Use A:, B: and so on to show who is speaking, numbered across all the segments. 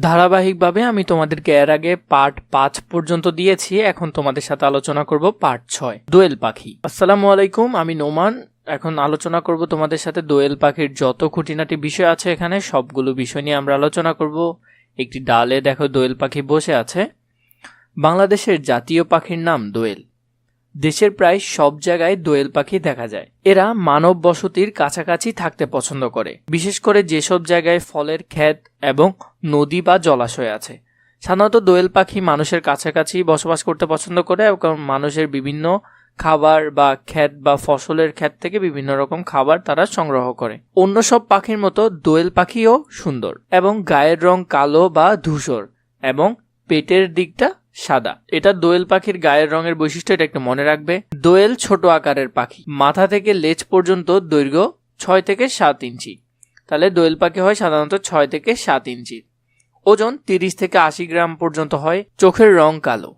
A: ধারাবাহিকভাবে আমি তোমাদেরকে এর আগে পার্ট পাঁচ পর্যন্ত দিয়েছি, এখন তোমাদের সাথে আলোচনা করব পার্ট ছয়, দোয়েল পাখি। আসসালামু আলাইকুম, আমি নোমান। এখন আলোচনা করব তোমাদের সাথে দোয়েল পাখির যত খুঁটিনাটি বিষয় আছে এখানে, সবগুলো বিষয় নিয়ে আমরা আলোচনা করব। একটি ডালে দেখো দোয়েল পাখি বসে আছে। বাংলাদেশের জাতীয় পাখির নাম দোয়েল। দেশের প্রায় সব জায়গায় দোয়েল পাখি দেখা যায়। এরা মানব বসতির কাছাকাছি থাকতে পছন্দ করে। বিশেষ করে যেসব জায়গায় ফলের ক্ষেত এবং নদী বা জলাশয় আছে। সাধারণত দোয়েল পাখি মানুষের কাছাকাছি বসবাস করতে পছন্দ করে এবং মানুষের বিভিন্ন খাবার বা ক্ষেত বা ফসলের ক্ষেত থেকে বিভিন্ন রকম খাবার তারা সংগ্রহ করে। অন্য সব পাখির মতো দোয়েল পাখিও সুন্দর এবং গায়ের রং কালো বা ধূসর এবং পেটের দিকটা সাদা। এটা দোয়েল পাখির গায়ের রঙের বৈশিষ্ট্য, এটা একটু মনে রাখবে। দোয়েল ছোট আকারের পাখি। মাথা থেকে লেজ পর্যন্ত দৈর্ঘ্য ছয় থেকে সাত ইঞ্চি। তাহলে দোয়েল পাখি হয় সাধারণত ছয় থেকে সাত ইঞ্চি। ওজন তিরিশ থেকে আশি গ্রাম পর্যন্ত হয়। চোখের রং কালো।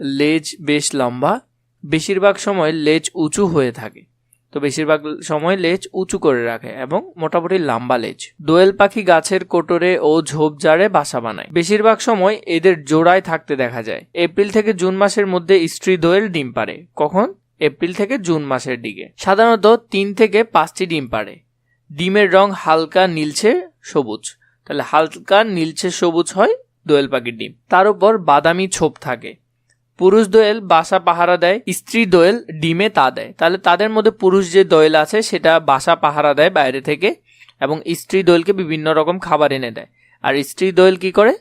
A: লেজ বেশ লম্বা। বেশিরভাগ সময় লেজ উঁচু হয়ে থাকে। তো বেশিরভাগ সময় লেজ উঁচু করে রাখে এবং মোটামুটি লম্বা লেজ। দোয়েল পাখি গাছের কোটরে ও ঝোপঝাড়ে বাসা বানায়। বেশিরভাগ সময় এদের জোড়ায় থাকতে দেখা যায়। এপ্রিল থেকে জুন মাসের মধ্যে স্ত্রী দোয়েল ডিম পারে কখন? এপ্রিল থেকে জুন মাসের দিকে। সাধারণত তিন থেকে পাঁচটি ডিম পারে ডিমের রং হালকা নীলছে সবুজ। তাহলে হালকা নীলছে সবুজ হয় দোয়েল পাখির ডিম। তার উপর বাদামি ছোপ থাকে। পুরুষ দোয়েল বাসা পাহারা দেয়, স্ত্রী দোয়েল ডিমে তা দেয়। তাহলে তাদের মধ্যে পুরুষ যে দোয়েল আছে, সেটা বাসা পাহারা দেয় বাইরে থেকে এবং স্ত্রী দোয়েলকে বিভিন্ন রকম খাবার এনে দেয়। আর স্ত্রী দোয়েল কি করে?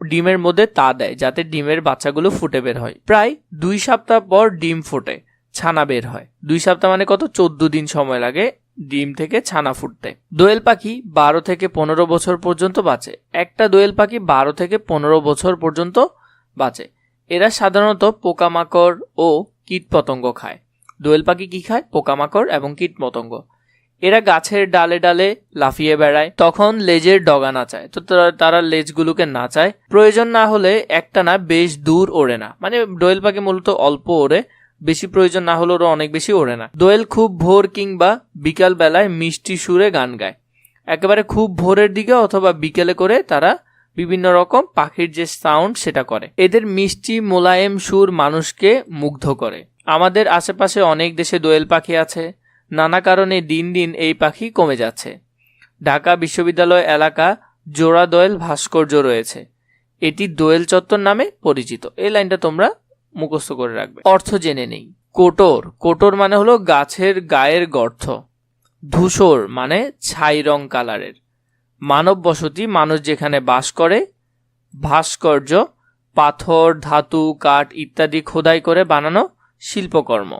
A: ডিমের মধ্যে তা দেয়, যাতে ডিমের বাচ্চাগুলো ফুটে বের হয়। প্রায় দুই সপ্তাহ পর ডিম ফোটে, ছানা বের হয়। দুই সপ্তাহ মানে কত? চোদ্দ দিন সময় লাগে ডিম থেকে ছানা ফুটতে। দোয়েল পাখি বারো থেকে পনেরো বছর পর্যন্ত বাঁচে। একটা দোয়েল পাখি বারো থেকে পনেরো বছর পর্যন্ত বাঁচে। এরা সাধারণত পোকামাকড় ও কীটপতঙ্গ খায়। দোয়েল পাখি কী খায়? পোকামাকড় এবং কীটপতঙ্গ। এরা গাছের ডালে ডালে লাফিয়ে বেড়ায়, তখন লেজের ডগা নাচায়। তো তারা- লেজগুলোকে নাচায়। প্রয়োজন না হলে একটানা বেশ দূর ওড়ে না। মানে দোয়েল পাখি মূলত অল্প ওড়ে, বেশি প্রয়োজন না হলে ওরা অনেক বেশি ওড়ে না। দোয়েল খুব ভোর কিংবা বিকাল বেলায় মিষ্টি সুরে গান গায়। একেবারে খুব ভোরের দিকে অথবা বিকেলে করে তারা বিভিন্ন রকম পাখির যে সাউন্ড সেটা করে। এদের মিষ্টি, মোলায়েম, সুর মানুষকে মুগ্ধ করে। আমাদের আশেপাশে অনেক দেশে দোয়েল পাখি আছে। নানা কারণে দিন দিন এই পাখি কমে যাচ্ছে। ঢাকা বিশ্ববিদ্যালয় এলাকা জোড়া দোয়েল ভাস্কর্য রয়েছে। এটি দোয়েল চত্বর নামে পরিচিত। এই লাইনটা তোমরা মুখস্থ করে রাখবে। অর্থ জেনে নেই। কোটর। কোটর মানে হলো গাছের গায়ের গর্থ ধূসর মানে ছাই রং কালারের মানব বসতি মানুষ যেখানে বাস করে, ভাস্কর্য, পাথর, ধাতু, কাঠ ইত্যাদি খোদাই করে বানানো শিল্পকর্ম।